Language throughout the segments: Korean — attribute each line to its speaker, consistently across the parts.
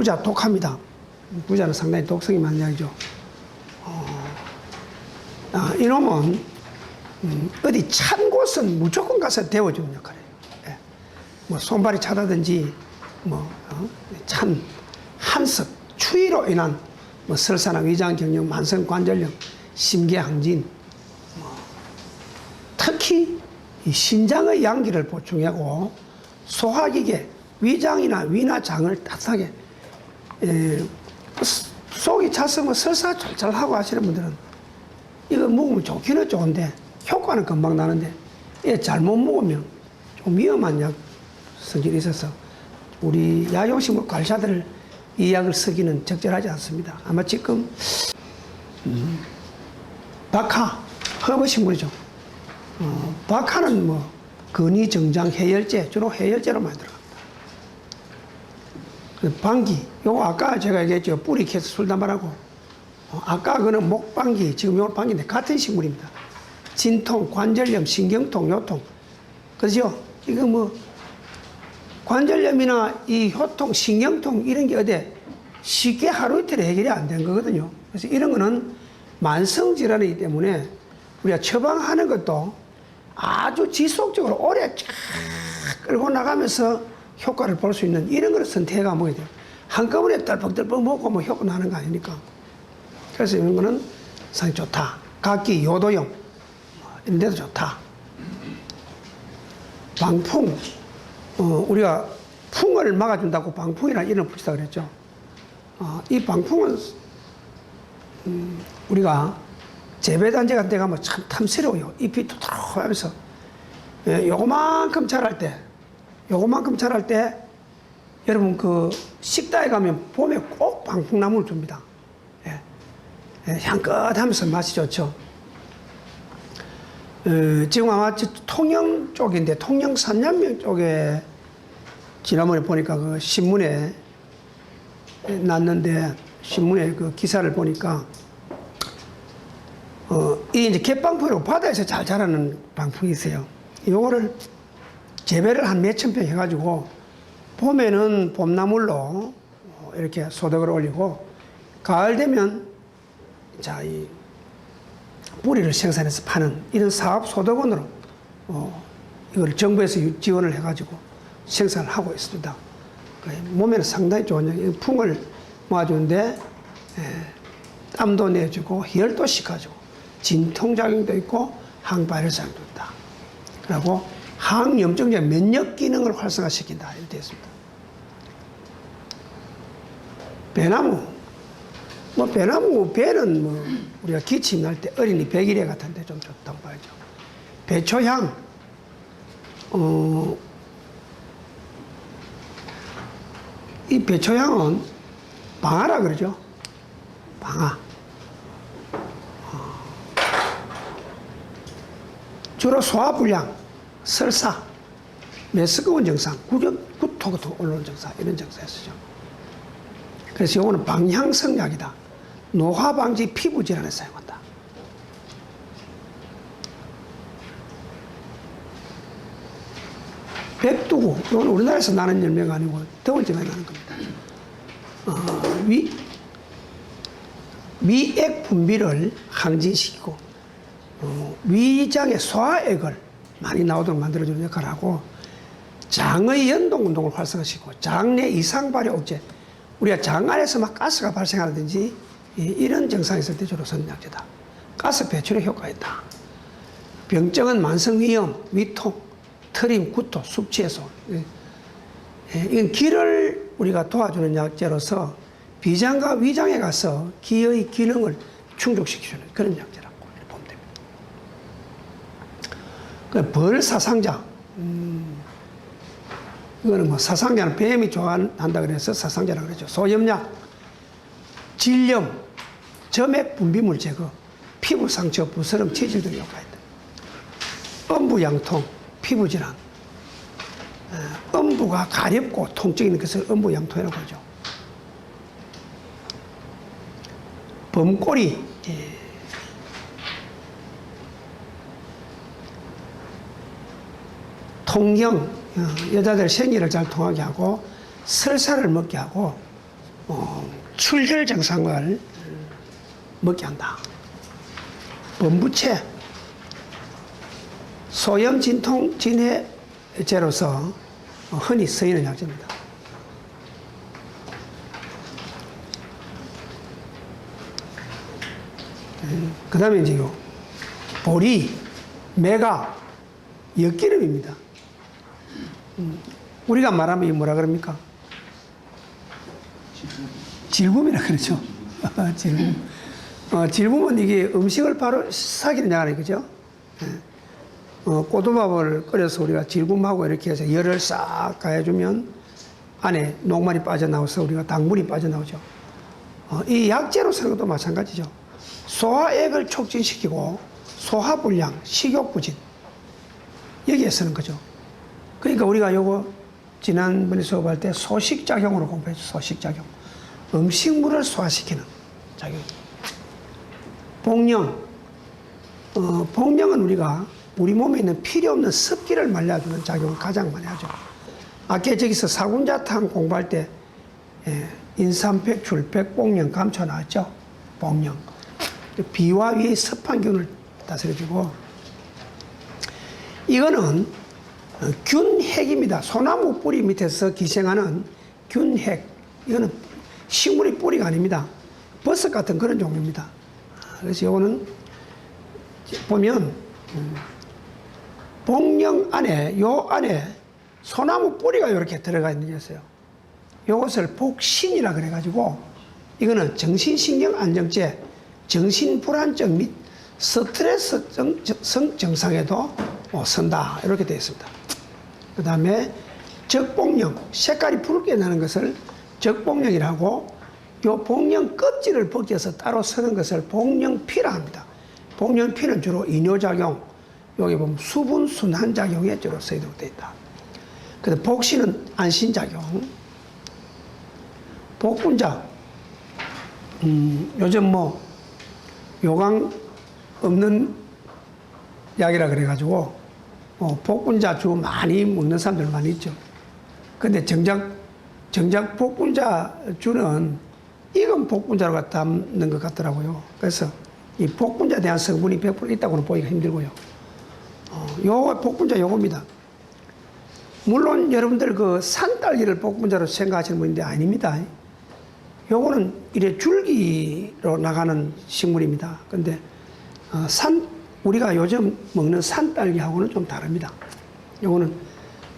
Speaker 1: 부자 독합니다. 부자는 상당히 독성이 많은 약이죠. 어, 아, 이놈은 음, 어디 찬 곳은 무조건 가서 데워주는 역할이에요. 예. 뭐 손발이 차다든지 뭐 어? 찬 한습 추위로 인한 뭐 설사나 위장 경련, 만성 관절염, 심계항진 뭐 특히 이 신장의 양기를 보충하고 소화기계, 위장이나 위나 장을 따뜻하게 에, 속이 찼으면 설사 잘잘 하고 하시는 분들은 이거 먹으면 좋기는 좋은데 효과는 금방 나는데 예, 잘못 먹으면 좀 위험한 약 성질이 있어서 우리 약용식물 관리자들 이 약을 쓰기는 적절하지 않습니다. 아마 지금 음, 박하 허브식물이죠. 어, 박하는 뭐 근위 정장 해열제 주로 해열제로. 그 방귀 요거 아까 제가 얘기했죠 뿌리 캐서 술담발하고 어, 아까 그는 목방귀 지금 요 방귀인데 같은 식물입니다. 진통, 관절염, 신경통, 요통 그죠? 이거 뭐 관절염이나 이 효통, 신경통 이런 게 어디 쉽게 하루 이틀에 해결이 안 된 거거든요. 그래서 이런 거는 만성 질환이기 때문에 우리가 처방하는 것도 아주 지속적으로 오래 쫙 끌고 나가면서 효과를 볼 수 있는 이런 걸 선택해가 먹어야 돼요. 한꺼번에 떨벅떨벅 먹고 뭐 효과 나는 거 아니니까. 그래서 이런 거는 상당히 좋다. 각기 요도용 뭐 이런 데도 좋다. 방풍 어, 우리가 풍을 막아준다고 방풍이라는 이름을 붙이다 그랬죠. 어, 이 방풍은 음, 우리가 재배단지 같은 데 가면 참 탐스러워요. 잎이 토토하면서 예, 요거만큼 자랄 때, 요거만큼 자랄 때 여러분 그 식당에 가면 봄에 꼭 방풍나무를 줍니다. 예, 예, 향긋하면서 맛이 좋죠. 어, 지금 아마 저 통영 쪽인데 통영 산남면 쪽에 지난번에 보니까 그 신문에 났는데 신문에 그 기사를 보니까 어, 이 이제 갯방풍이라고 바다에서 잘 자라는 방풍이 있어요. 요거를 재배를 한 몇천 평 해가지고 봄에는 봄나물로 어, 이렇게 소득을 올리고 가을 되면 자, 이 뿌리를 생산해서 파는 이런 사업 소득원으로 어, 이걸 정부에서 유- 지원을 해가지고 생산을 하고 있습니다. 그 몸에는 상당히 좋은 풍을 모아주는데 에, 땀도 내주고 혈도 식혀주고 진통작용도 있고 항바이러스작용도 있다. 그리고 항염증제 면역 기능을 활성화시킨다. 이렇게 되어 있습니다. 배나무 뭐 배나무 배는 뭐 우리가 기침 날 때 어린이 백일해 같은데 좀 좋다고 봐야죠. 배초향 어, 이 배초향은 방아라 그러죠. 방아. 어. 주로 소화불량, 설사, 메스꺼운 증상, 구적, 구토 같은 올라오는 증상 이런 증상에 쓰죠. 그래서 이거는 방향성 약이다. 노화 방지 피부 질환에 사용한다. 백두구, 이건 우리나라에서 나는 열매가 아니고 더운 지방에 나는 겁니다. 어, 위, 위액 분비를 항진시키고 어, 위장의 소화액을 많이 나오도록 만들어주는 역할을 하고 장의 연동 운동을 활성화시키고 장내 이상 발효 억제 우리가 장 안에서 막 가스가 발생하든지 이- 이런 증상이 있을 때 주로 쓰는 약제다. 가스 배출에 효과가 있다. 병증은 만성 위염, 위통, 트림, 구토, 숙취해소. 예. 예, 이건 기를 우리가 도와주는 약제로서 비장과 위장에 가서 기의 기능을 충족시키는 그런 약제라고 이렇게 보면 됩니다. 그 벌 사상자. 음, 이거는 뭐 사상자는 뱀이 좋아한다 그래서 사상자라고 그러죠. 소염약, 질염, 점액 분비물 제거, 피부 상처, 부스럼, 치질 등 효과가 있다. 엄부양통, 피부 질환. 어, 엄부가 가렵고 통증이 있는 것을 엄부양통이라고 하죠. 범꼬리, 예. 통경, 어, 여자들 생리를 잘 통하게 하고 설사를 먹게 하고 어, 출혈 증상을 먹게 한다. 범부채, 소염 진통 진해제로서 흔히 쓰이는 약제입니다. 그 다음에 이제 요, 보리, 메가, 엿기름입니다. 음, 우리가 말하면 이 뭐라 그럽니까? 질붐이라 그러죠. 질붐. 어, 질붐은 이게 음식을 바로 사기는 약하네, 그죠? 예. 어, 꼬두밥을 끓여서 우리가 질붐하고 이렇게 해서 열을 싹 가해주면 안에 녹말이 빠져나와서 우리가 당분이 빠져나오죠. 어, 이 약재로 쓰는 것도 마찬가지죠. 소화액을 촉진시키고 소화불량, 식욕부진 여기에 쓰는 거죠. 그러니까 우리가 요거 지난번에 수업할 때 소식작용으로 공부했죠. 소식작용. 음식물을 소화시키는 작용. 복령. 어, 복령은 우리가 우리 몸에 있는 필요 없는 습기를 말려주는 작용을 가장 많이 하죠. 아까 저기서 사군자탕 공부할 때 예, 인삼백, 줄백, 복령, 감초 나왔죠. 복령. 비와 위의 습한 균을 다스려주고 이거는 어, 균핵입니다. 소나무 뿌리 밑에서 기생하는 균핵. 이거는 식물의 뿌리가 아닙니다. 버섯 같은 그런 종류입니다. 그래서 이거는 보면 음, 복령 안에 요 안에 소나무 뿌리가 이렇게 들어가 있는 게 있어요. 이것을 복신이라 그래가지고 이거는 정신신경 안정제, 정신 불안증 및 스트레스성 증상에도 어, 쓴다 이렇게 되어 있습니다. 그 다음에 적복령 색깔이 붉게 나는 것을 적복령이라고 요 복령 껍질을 벗겨서 따로 쓰는 것을 복령피라 합니다. 복령피는 주로 이뇨작용, 여기 보면 수분 순환 작용에 주로 쓰이도록 되어 있다. 근데 복신은 안신작용, 복분자, 음, 요즘 뭐 요강 없는 약이라 그래가지고 어, 복분자 주 많이 먹는 사람들 많이 있죠. 근데 정작 정작 복분자 주는 익은 복분자로 담는 것 같더라고요. 그래서 이 복분자에 대한 성분이 100% 있다고는 보기가 힘들고요. 어, 요 복분자 요겁니다. 물론 여러분들 그 산딸기를 복분자로 생각하시는 분인데 아닙니다. 요거는 이래 줄기로 나가는 식물입니다. 근데 어, 산 우리가 요즘 먹는 산딸기하고는 좀 다릅니다. 요거는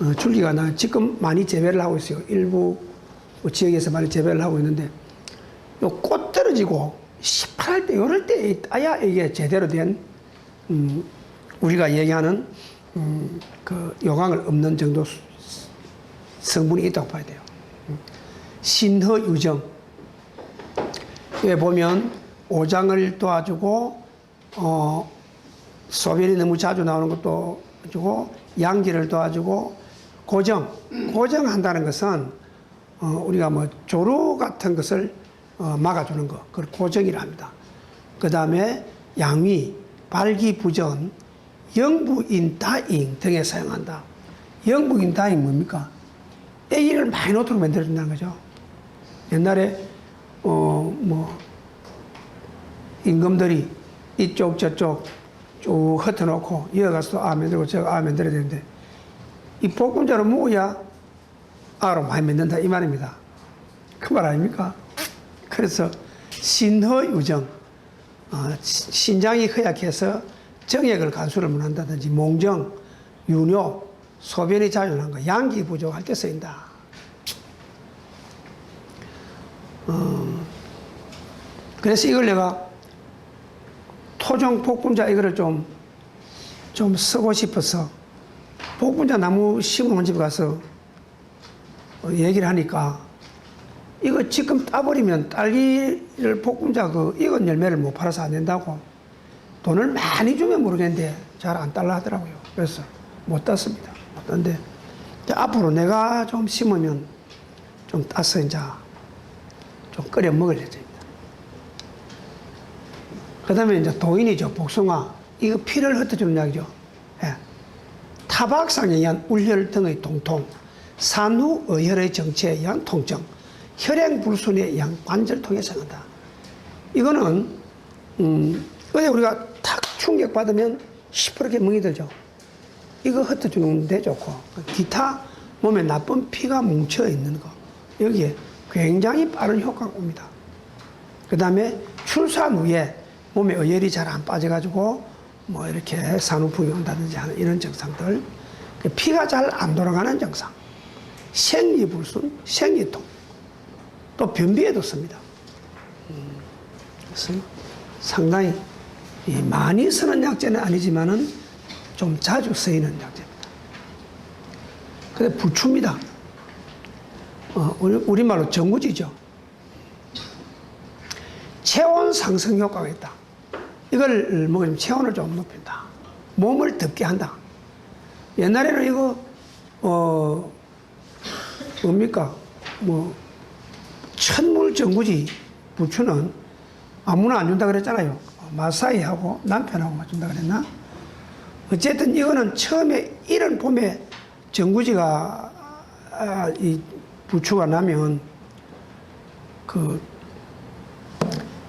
Speaker 1: 어, 줄기가 나 지금 많이 재배를 하고 있어요. 일부 지역에서 많이 재배를 하고 있는데 요꽃 떨어지고 시팔할 때 요럴 때 따야 이게 제대로 된 음, 우리가 얘기하는 음, 그 요강을 없는 정도 수- 성분이 있다고 봐야 돼요. 음. 신허 유정 에 보면 오장을 도와주고 어, 소변이 너무 자주 나오는 것도 도와주고 양기를 도와주고 고정 고정한다는 것은 어, 우리가 뭐 조루 같은 것을 어, 막아주는 것 그걸 고정이라 합니다. 그 다음에 양위, 발기부전, 영부인 다잉 등에 사용한다. 영부인 다잉 뭡니까? A를 마이너트로 만들어준다는 거죠. 옛날에 어 뭐 임금들이 이쪽 저쪽 쭉 흩어놓고 이어가서 아 만들고 저거 아 만들어야 되는데 이 복분자로 먹어야 아로 많이 만든다 이 말입니다. 그 말 아닙니까? 그래서 신허 유정 어, 시- 신장이 허약해서 정액을 간수를 못한다든지 몽정, 유뇨, 소변이 나는 거, 양기 부족할 때 쓰인다. 어, 그래서 이걸 내가 토종 복분자 이거를 좀, 좀 쓰고 싶어서 복분자 나무 심어놓은 집 가서 어, 얘기를 하니까 이거 지금 따버리면 딸기를 복분자 그 익은 열매를 못 팔아서 안 된다고 돈을 많이 주면 모르겠는데 잘안 딸라 하더라고요. 그래서 못 땄습니다. 이제 앞으로 내가 좀 심으면 좀 따서 이제 좀 끓여 먹을 예정입니다. 그 다음에 이제 도인이죠. 복숭아. 이거 피를 흩어주는 약이죠. 예. 타박상에 의한 울혈 등의 통통, 산후 의혈의 정체에 의한 통증, 혈행 불순에 의한 관절통에 생긴다. 이거는 음, 어제 우리가 탁 충격 받으면 시퍼렇게 멍이 들죠. 이거 흩어주는데 좋고 기타 몸에 나쁜 피가 뭉쳐 있는 거 여기에 굉장히 빠른 효과가 옵니다. 그 다음에 출산 후에 몸에 어혈이 잘 안 빠져가지고 뭐 이렇게 산후풍이 온다든지 하는 이런 증상들 그 피가 잘 안 돌아가는 증상 생리불순, 생리통 또 변비에도 씁니다. 음, 그래서 상당히 이 많이 쓰는 약제는 아니지만은 좀 자주 쓰이는 약제입니다. 근데 부추입니다. 어, 우리, 우리말로 정구지죠. 체온 상승 효과가 있다. 이걸 먹으면 체온을 좀 높인다. 몸을 덥게 한다. 옛날에는 이거, 어, 뭡니까? 뭐, 천물 정구지 부추는 아무나 안 준다 그랬잖아요. 마사이하고 남편하고만 준다 그랬나? 어쨌든 이거는 처음에 이런 봄에 정구지가 아, 이 부추가 나면 그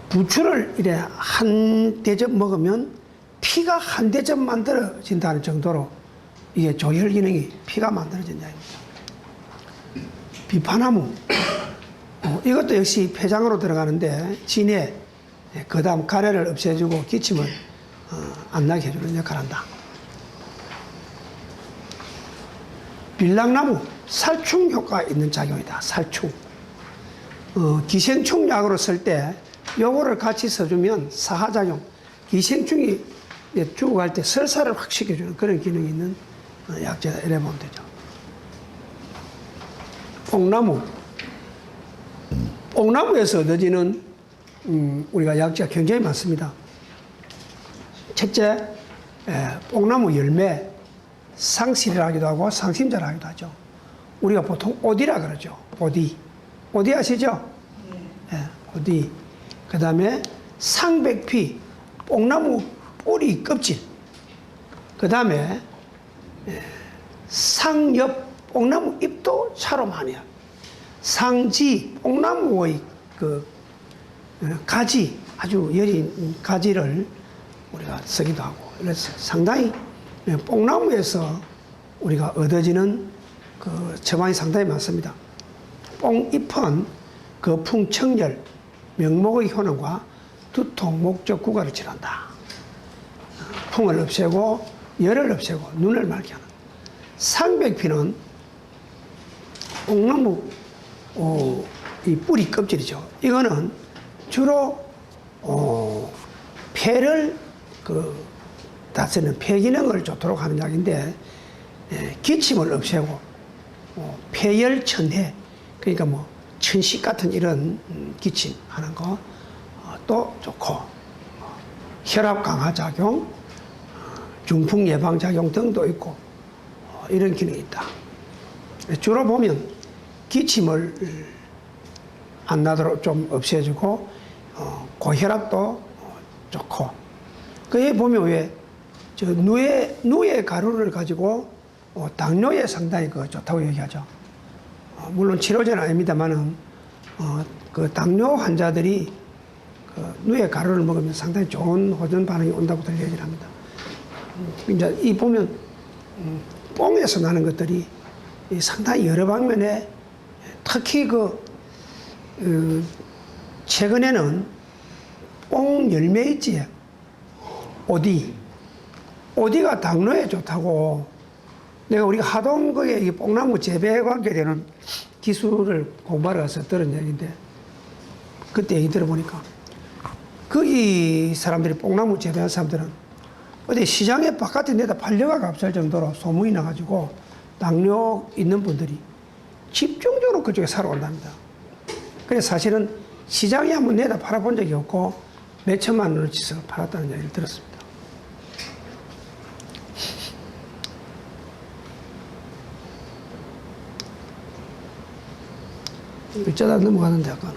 Speaker 1: 부추를 이래 한 대접 먹으면 피가 한 대접 만들어진다는 정도로 이게 조혈 기능이 피가 만들어진다. 비파나무 어, 이것도 역시 폐장으로 들어가는데 진해 그 다음 가래를 없애주고 기침을 어, 안 나게 해주는 역할을 한다. 빌랑나무 살충 효과 있는 작용이다. 살충. 어, 기생충 약으로 쓸때 요거를 같이 써주면 사하작용, 기생충이 죽어갈 때 설사를 확 시켜주는 그런 기능이 있는 어, 약제다. 이래 보면 되죠. 뽕나무. 뽕나무에서 얻어지는 음, 우리가 약재가 굉장히 많습니다. 첫째, 에, 뽕나무 열매, 상실이라기도 하고 상심자라기도 하죠. 우리가 보통 오디라 그러죠. 오디. 오디 아시죠? 예, 오디. 그 다음에 상백피, 뽕나무 뿌리 껍질. 그 다음에 상엽, 뽕나무 잎도 차로 많이 해요. 상지, 뽕나무의 그 어, 가지, 아주 여린 가지를 우리가 쓰기도 하고. 그래서 상당히 예, 뽕나무에서 우리가 얻어지는 그 처방이 상당히 많습니다. 뽕잎은 거풍 청열, 명목의 효능과 두통, 목적, 구가를 치료한다. 풍을 없애고 열을 없애고 눈을 맑게 하는. 상백피는 뽕나무 어, 이 뿌리 껍질이죠. 이거는 주로 어, 폐를 그 다스리는 폐 기능을 좋도록 하는 약인데 예, 기침을 없애고 어, 폐열 천해 그러니까 뭐 천식 같은 이런 음, 기침 하는 거또 좋고 어, 혈압 강화 작용, 어, 중풍 예방 작용 등도 있고 어, 이런 기능이 있다. 주로 보면 기침을 안 나도록 좀 없애주고 어, 고혈압도 어, 좋고 그에 보면 왜 저 누에 누에 가루를 가지고 어, 당뇨에 상당히 그 좋다고 얘기하죠. 어, 물론 치료제는 아닙니다만은 어, 그 당뇨 환자들이 그 누에 가루를 먹으면 상당히 좋은 호전 반응이 온다고들 얘기를 합니다. 음, 이제 이 보면 음, 뽕에서 나는 것들이 이 상당히 여러 방면에 특히 그 어, 최근에는 뽕 열매 있지 오디 오디가 당뇨에 좋다고 내가 우리가 하동 거기에 이 뽕나무 재배에 관계되는 기술을 공부하러 가서 들은 얘기인데 그때 얘기 들어보니까 거기 사람들이 뽕나무 재배한 사람들은 어디 시장에 바깥에 내다 팔려가 값을 정도로 소문이 나가지고 당뇨 있는 분들이 집중적으로 그쪽에 사러 온답니다. 그래서 사실은 시장에 한번 내다 팔아본 적이 없고 몇 천만 원어치서 팔았다는 얘기를 들었습니다. 어쩌다 넘어가는데 아까는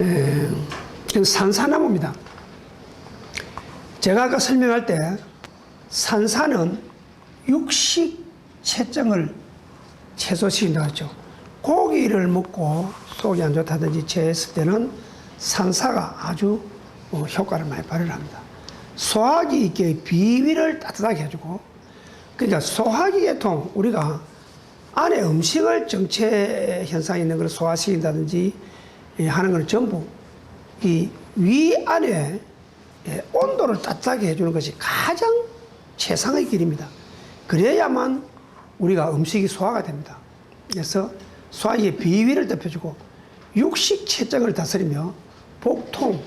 Speaker 1: 에, 이건 산사나무입니다. 제가 아까 설명할 때 산사는 육식 체증을 최소시킨다고 했죠. 고기를 먹고 속이 안 좋다든지 체했을 때는 산사가 아주 어, 효과를 많이 발휘합니다. 소화기 의 비위를 따뜻하게 해주고 그러니까 소화기 계통 우리가 안에 음식을 정체 현상이 있는 걸 소화시킨다든지 예, 하는 걸 전부 이 위 안에 예, 온도를 따뜻하게 해주는 것이 가장 최상의 길입니다. 그래야만 우리가 음식이 소화가 됩니다. 그래서 소화기의 비위를 덮여주고 육식 체증을 다스리며 복통,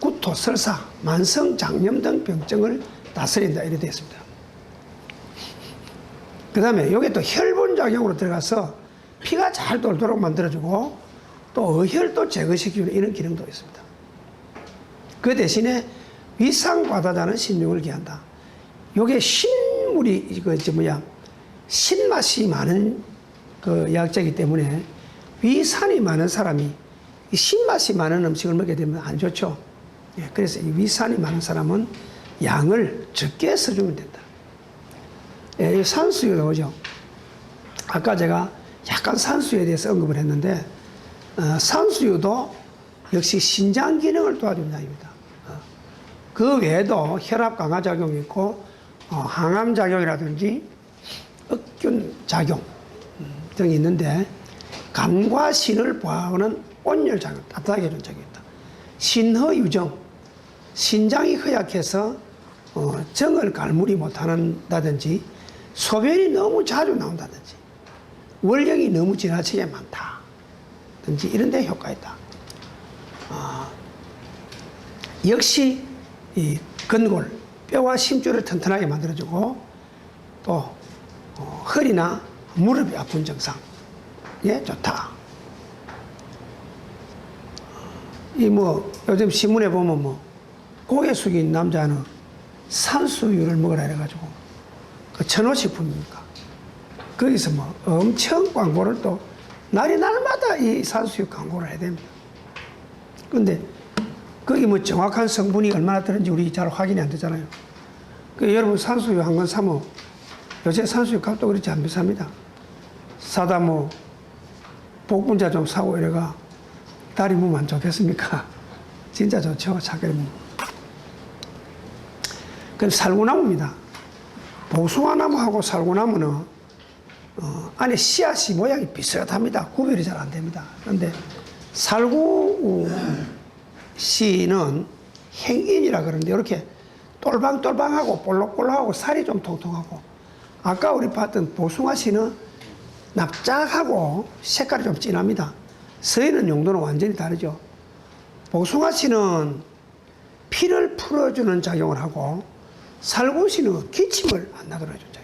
Speaker 1: 구토, 설사, 만성 장염 등 병증을 다스린다 이렇게 되어 있습니다. 그 다음에 이게 또 혈 분 작용으로 들어가서 피가 잘 돌도록 만들어주고 또 어혈도 제거시키는 이런 기능도 있습니다. 그 대신에 위상과다자는 신용을 기한다. 요게 신물이 저 뭐야 신맛이 많은 그 약재이기 때문에 위산이 많은 사람이 이 신맛이 많은 음식을 먹게 되면 안 좋죠. 예, 그래서 이 위산이 많은 사람은 양을 적게 써주면 된다. 예, 이 산수유 나오죠. 아까 제가 약간 산수유에 대해서 언급을 했는데 어, 산수유도 역시 신장 기능을 도와주는 약입니다. 어, 그 외에도 혈압 강화 작용이 있고 어, 항암 작용이라든지 억균 작용 음, 등이 있는데 간과 신을 보호하는 온열 작용, 따뜻하게 해주는 작용이 있다. 신허 유정, 신장이 허약해서 어, 정을 갈무리 못하는다든지 소변이 너무 자주 나온다든지 원령이 너무 지나치게 많다 든지 이런 데 효과 있다. 아, 역시 이 근골, 뼈와 심줄을 튼튼하게 만들어주고 또 어, 허리나 무릎이 아픈 증상 예 좋다. 이 뭐 요즘 신문에 보면 뭐 고개 숙인 남자는 산수유를 먹으라 해가지고 그 천호식품입니까? 거기서 뭐 엄청 광고를 또 날이 날마다 이 산수유 광고를 해야 됩니다. 근데 거기 뭐 정확한 성분이 얼마나 들은지 우리 잘 확인이 안 되잖아요. 그 여러분 산수유 한 건 사면 요새 산수유 값도 그렇지 안 비쌉니다. 사다 뭐 복분자 좀 사고 이래가 다리 무면 좋겠습니까? 진짜 좋죠. 차게리 무. 그럼 살구나무입니다. 복숭아나무하고 살구나무는 어, 안에 씨앗이 모양이 비슷합니다. 구별이 잘 안 됩니다. 그런데 살구 씨는 행인이라 그러는데 이렇게 똘방똘방하고 볼록볼록하고 살이 좀 통통하고 아까 우리 봤던 복숭아 씨는 납작하고 색깔이 좀 진합니다. 서있는 용도는 완전히 다르죠. 복숭아 씨는 피를 풀어주는 작용을 하고 살구 씨는 기침을 안 해주는 작용.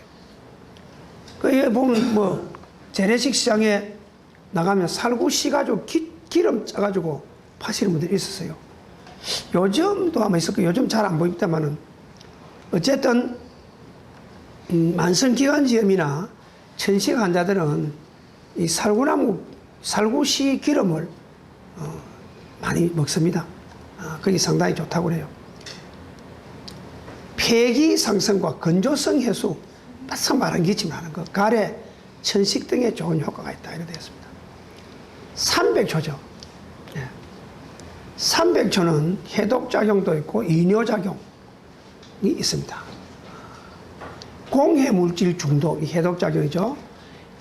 Speaker 1: 그, 여기 보면 뭐, 재래식 시장에 나가면 살구씨 가지고 기, 기름 짜가지고 파시는 분들이 있었어요. 요즘도 아마 있을 거예요. 요즘 잘 안 보입니다만은. 어쨌든, 음, 만성기관지염이나 천식 환자들은 이 살구나무, 살구씨 기름을 어, 많이 먹습니다. 아, 그게 상당히 좋다고 그래요. 폐기 상승과 건조성 해소, 바싹 마른 기침을 하는 것, 가래, 천식 등에 좋은 효과가 있다. 이렇게 되었습니다. 300초죠. 예. 300초는 해독작용도 있고 이뇨작용이 있습니다. 공해물질 중독, 이 해독작용이죠.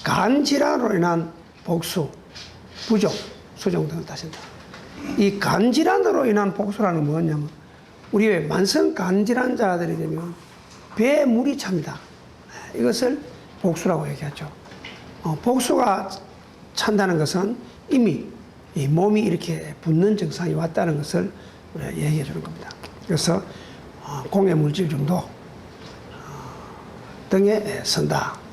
Speaker 1: 간 질환으로 인한 복수, 부종, 수종 등을 따진다. 이 간 질환으로 인한 복수라는 건 뭐냐면 우리 왜 만성 간 질환자들이 되면 배에 물이 찹니다. 이것을 복수라고 얘기하죠. 어, 복수가 찬다는 것은 이미 이 몸이 이렇게 붓는 증상이 왔다는 것을 얘기해 주는 겁니다. 그래서 어, 공해 물질 중독 어, 등에 선다.